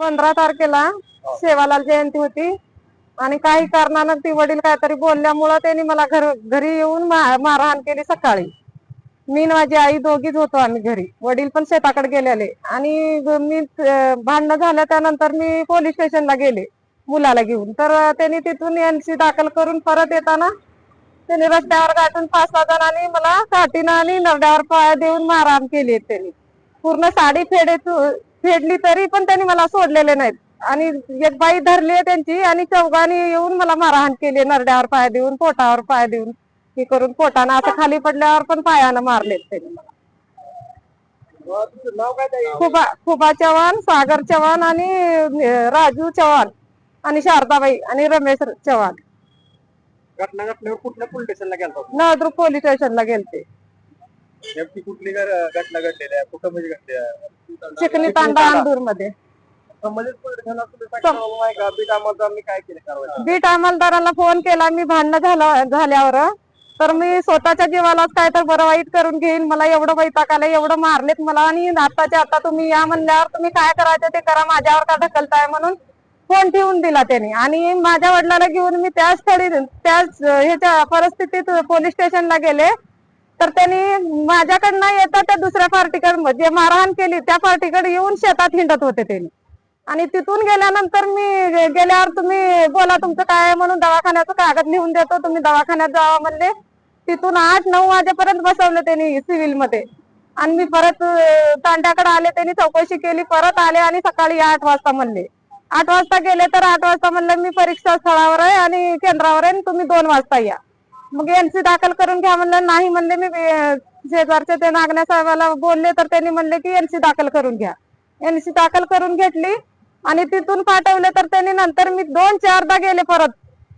पंधरा तारखेला सेवालाल जयंती होती. आणि काही कारणानं ती वडील काहीतरी बोलल्यामुळं त्यांनी मला घर घरी येऊन मारहाण केली सकाळी. मी माझी आई दोघीच होतो आम्ही घरी. वडील पण शेताकडे गेलेले. आणि मी भांडणं झालं त्यानंतर मी पोलीस स्टेशनला गेले मुलाला घेऊन. तर त्यांनी तिथून एनसी दाखल करून परत येताना त्यांनी रस्त्यावर गाठून पाच सहा जणांनी मला काठीनं आणि नरड्यावर पाय देऊन मारहाण केली त्यांनी. पूर्ण साडी फेडे फेडली तरी पण त्यांनी मला सोडलेले नाहीत. आणि एक बाई धरली आहे त्यांची आणि चौघांनी येऊन मला मारहाण केली नरड्यावर पाय देऊन पोटावर पाय देऊन हे करून पोटानं असं खाली पडल्यावर पण पायानं मारलेत त्यांनी मला. खुबा खुबा चव्हाण सागर चव्हाण आणि राजू चव्हाण आणि शारदाबाई आणि रमेश चव्हाण. घटना घटनेवर कुठल्या पोलीस स्टेशनला गेला नळदुर्ग पोलीस स्टेशनला गेलते. नेमकी कुठली घटना घडलेली आहे? कुठं म्हणजे घडली आहे? चिकनी तांडा अंदूरमध्ये संबंधित पोलीस ठाण्यात तुम्ही सांगितलं आहे का? बीट अंमलदारांनी काय केले कारवाई? बीट अंमलदाराला फोन केला मी भांडणं झालं झाल्यावर. तर मी स्वतःच्या जीवालाच काय तर बरं वाईट करून घेईन मला एवढं वैताग आलं एवढं मारलेत मला आणि आताच्या आता तुम्ही या म्हणल्यावर तुम्ही काय करायचं ते करा माझ्यावर का ढकलताय म्हणून फोन ठेवून दिला त्याने. आणि माझ्या वडिलाला घेऊन मी त्याच स्थळी त्याच ह्याच्या परिस्थितीत पोलीस स्टेशनला गेले. तर त्यांनी माझ्याकडनं येतात त्या दुसऱ्या पार्टीकडे जे म्हणजे मारहाण केली त्या पार्टीकडे येऊन शेतात हिंडत होते त्यांनी. आणि तिथून गेल्यानंतर मी गेल्यावर तुम्ही बोला तुमचं काय आहे म्हणून दवाखान्याचं कागद लिहून देतो तुम्ही दवाखान्यात जावा म्हणले. तिथून आठ नऊ वाजेपर्यंत बसवलं त्यांनी सिव्हिलमध्ये आणि मी परत तांड्याकडे आले त्यांनी चौकशी केली परत आले आणि सकाळी आठ वाजता म्हणले. आठ वाजता गेले तर आठ वाजता म्हणलं मी परीक्षा स्थळावर आहे आणि केंद्रावर आहे आणि तुम्ही दोन वाजता या. मग यांची दाखल करून घ्या म्हणलं नाही म्हणले मी शेजारच्या ते नागण्या साहेबाला बोलले तर त्यांनी म्हणले की यांची दाखल करून घ्या. यांची दाखल करून घेतली आणि तिथून पाठवले तर त्यांनी नंतर मी दोन चारदा गेले परत.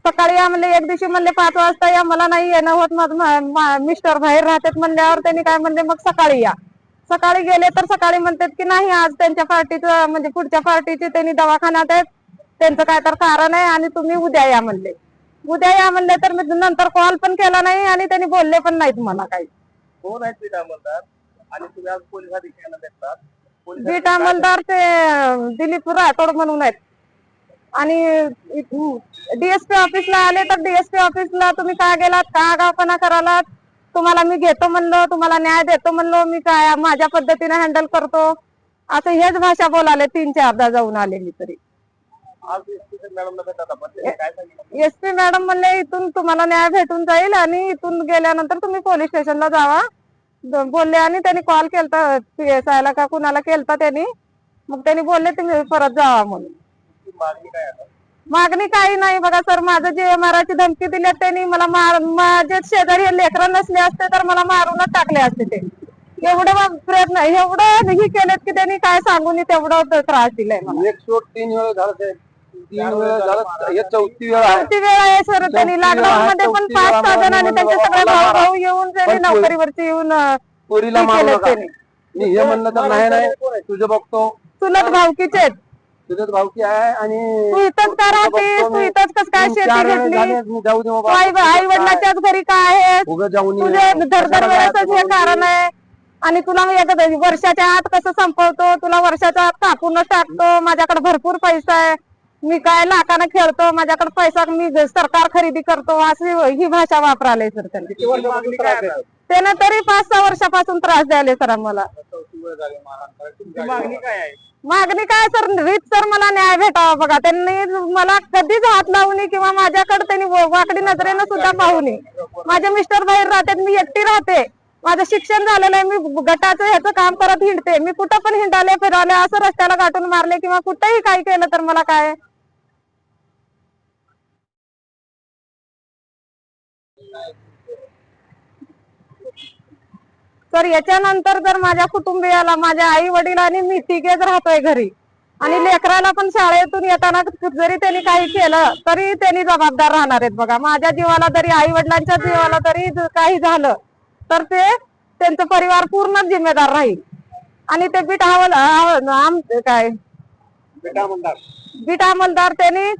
सकाळी या म्हणले एक दिवशी म्हणले पाच वाजता या मला नाही येणं होत मिस्टर बाहेर राहतात म्हणल्यावर त्यांनी काय म्हणले मग सकाळी या. सकाळी गेले तर सकाळी म्हणतात की नाही आज त्यांच्या पार्टीचं म्हणजे पुढच्या पार्टीचे त्यांनी दवाखान्यात आहेत. त्यांचं काय तर कारण आहे आणि तुम्ही उद्या या म्हणले. उद्या या म्हणले तर मी नंतर कॉल पण केला नाही आणि त्यांनी बोलले पण नाहीत मला काही. कोण आहेत बीट अंमलदार आणि तुम्ही आज पोलीस अधिकाऱ्यांना भेटतात पोलीस बीट अंमलदार ते दिलीप राठोड म्हणून आहेत. आणि डीएसपी ऑफिसला आले तर डीएसपी ऑफिसला तुम्ही का गेलात? का आगावपणा करालात? तुम्हाला मी घेतो म्हणलो तुम्हाला न्याय देतो म्हणलो मी काय माझ्या पद्धतीने हँडल करतो? असं हेच भाषा बोलाले तीन चारदा जाऊन आले मी तरी. सांगितलं? एसपी मॅडम म्हणले इथून तुम्हाला न्याय भेटून जाईल आणि इथून गेल्यानंतर तुम्ही पोलीस स्टेशनला जावा. बोलले आणि त्यांनी कॉल केलता पी एस आयला का कुणाला केलता त्यांनी. मग त्यांनी बोलले तुम्ही परत जावा म्हणून. मागणी काही नाही बघा सर माझं जे माराची धमकी दिली त्यांनी मला माझे शेजारी लेकरं नसले असते तर मला मारूनच टाकले असते ते. एवढं प्रयत्न एवढं हे केलेत की त्यांनी काय सांगून तेवढं त्रास दिलाय मला. एक तीन वेळा झालं तीन वेळा झालं हे चौथी वेळ आहे. किती वेळ आहे सर त्यांनी पण पाच वेळा सहा जणांनी म्हणून त्यांचे सगळे मला भाऊ मारा. भाऊ येऊन त्यांनी पण पोरी- नोकरीवरती येऊन अं, पोरीला हे मारू केलं नका. त्यांनी. मी हे म्हणलं तर नाही नाही. तुझं बघतो. चुलत भावकीचे आहेत. तुझं भावकी आहे आणि तू इथंच का राहतेस? तू इथंच कस काय तीन शेती चार वेळा घेतली झाले, मी. जाऊ दे तू बाबा. आई वडिलाच्याच घरी जाऊन ये. तुझे कशाला हे कारण आहे. आणि तुला मी एकदा वर्षाच्या आत कसं संपवतो? तुला वर्षाच्या आत कापूनच टाकतो. माझ्याकडे भरपूर पैसा आहे. मी काय लाखानं खेळतो माझ्याकडे पैसा मी सरकार खरेदी करतो अशी ही भाषा वापराले सर त्याने. किती वर्षापासून त्रास आहे? त्यानं तरी पाच सहा वर्षापासून त्रास द्यायले सर मला चौथी वेळ झाली मारहाण करायची. तुमची मागणी काय आहे? मागणी काय सर? रीत सर मला न्याय भेटावा बघा. त्यांनी मला कधीच हात लावू नये किंवा माझ्याकडे त्यांनी व- वाकडी नजरेनं सुद्धा पाहू नये. माझे मिस्टर बाहेर राहतात मी एकटी राहते. माझं शिक्षण झालेलं आहे मी गटाचं ह्याचं काम करत हिंडते. मी कुठं पण हिंडाले फिराले असं रस्त्याला गाठून मारले किंवा कुठेही काही केलं तर मला काय? तर याच्यानंतर जर माझ्या कुटुंबियाला माझ्या आई वडील आणि मी तिघेच राहतोय घरी. आणि लेकराला पण शाळेतून येताना जरी त्यांनी काही केलं तरी त्यांनी जबाबदार राहणार आहेत बघा. माझ्या जीवाला जरी आई वडिलांच्या जीवाला जरी काही झालं तर ते त्यांचं परिवार पूर्ण जिम्मेदार राहील. आणि ते बीट हवल काय? बेटा बीट अंमलदार त्यांनी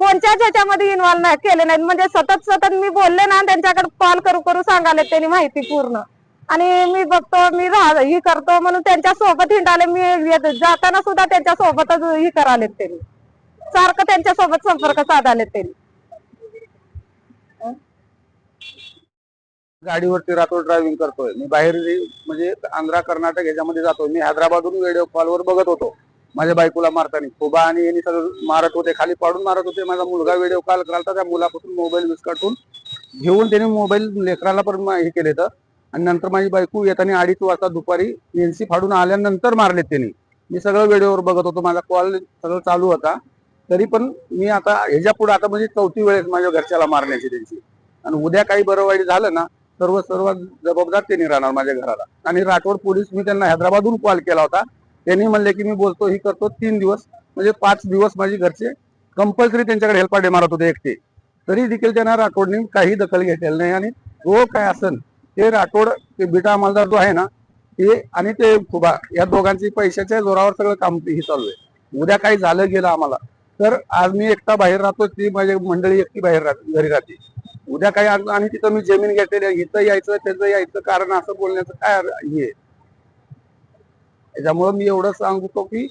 कोणत्याच ह्याच्यामध्ये इन्व्हॉल्व नाही केले नाहीत. म्हणजे सतत सतत मी बोलले ना त्यांच्याकडे कॉल करू करू सांगाले त्यांनी माहिती पूर्ण. आणि मी बघतो मी ही करतो म्हणून त्यांच्यासोबत हिंडाले. मी जाताना सुद्धा त्यांच्या सोबतच ही करालेत त्यांनी. सारखं त्यांच्यासोबत संपर्क साधालेत त्यांनी. गाडीवरती राहतो ड्रायव्हिंग करतोय. मी बाहेर म्हणजे आंध्रा कर्नाटक ह्याच्यामध्ये जातोय. मी हैदराबादहून व्हिडिओ कॉलवर बघत होतो. माझ्या बायकोला मारताना. खोबा आणि यांनी सगळं मारत होते खाली पाडून मारत होते. माझा मुलगा व्हिडिओ कॉल करायला त्या मुलापासून मोबाईल विस्कटून घेऊन त्याने मोबाईल लेकराला पण हे केले तर. आणि नंतर माझी बायको येताना अडीच वाजता दुपारी एनसी फाडून आल्यानंतर मारले त्यांनी. मी सगळं व्हिडिओवर बघत होतो माझा कॉल सगळं चालू होता. तरी पण मी आता ह्याच्या पुढे आता म्हणजे चौथी वेळेस माझ्या घरच्याला मारण्याची त्यांची. आणि उद्या काही बरं वाईट झालं ना सर्व सर्व जबाबदार त्यांनी राहणार माझ्या घराला. आणि राठोड पोलीस मी त्यांना हैदराबादहून कॉल केला होता. त्यांनी म्हणले की मी बोलतो ही करतो तीन दिवस. म्हणजे पाच दिवस माझी घरचे कंपल्सरी त्यांच्याकडे हेल्पाडे मारत होते एकटे. तरी देखील त्यांना राठोडने काही दखल घेतलेली नाही. आणि जो काय असन ते राठोड ते बिटा अमलदार जो आहे ना ते आणि ते खुबा या दोघांची पैशाच्या जोरावर सगळं काम हे चालू आहे. उद्या काही झालं गेलं आम्हाला तर आज मी एकटा बाहेर राहतो ती माझी मंडळी एकटी बाहेर राहते घरी राहते. उद्या काही आणि तिथं मी जमीन घेतलेली इथं यायचं त्याचं यायचं कारण असं बोलण्याचं काय हे आहे? त्याच्यामुळं मी एवढं सांगतो की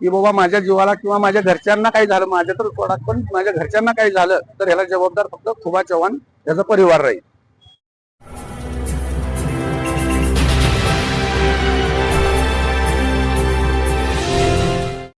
की बाबा माझ्या जीवाला किंवा माझ्या घरच्यांना काही झालं माझ्या तर थोडा पण माझ्या घरच्यांना काही झालं तर ह्याला जबाबदार फक्त खुबा चव्हाण याचा परिवार राहील.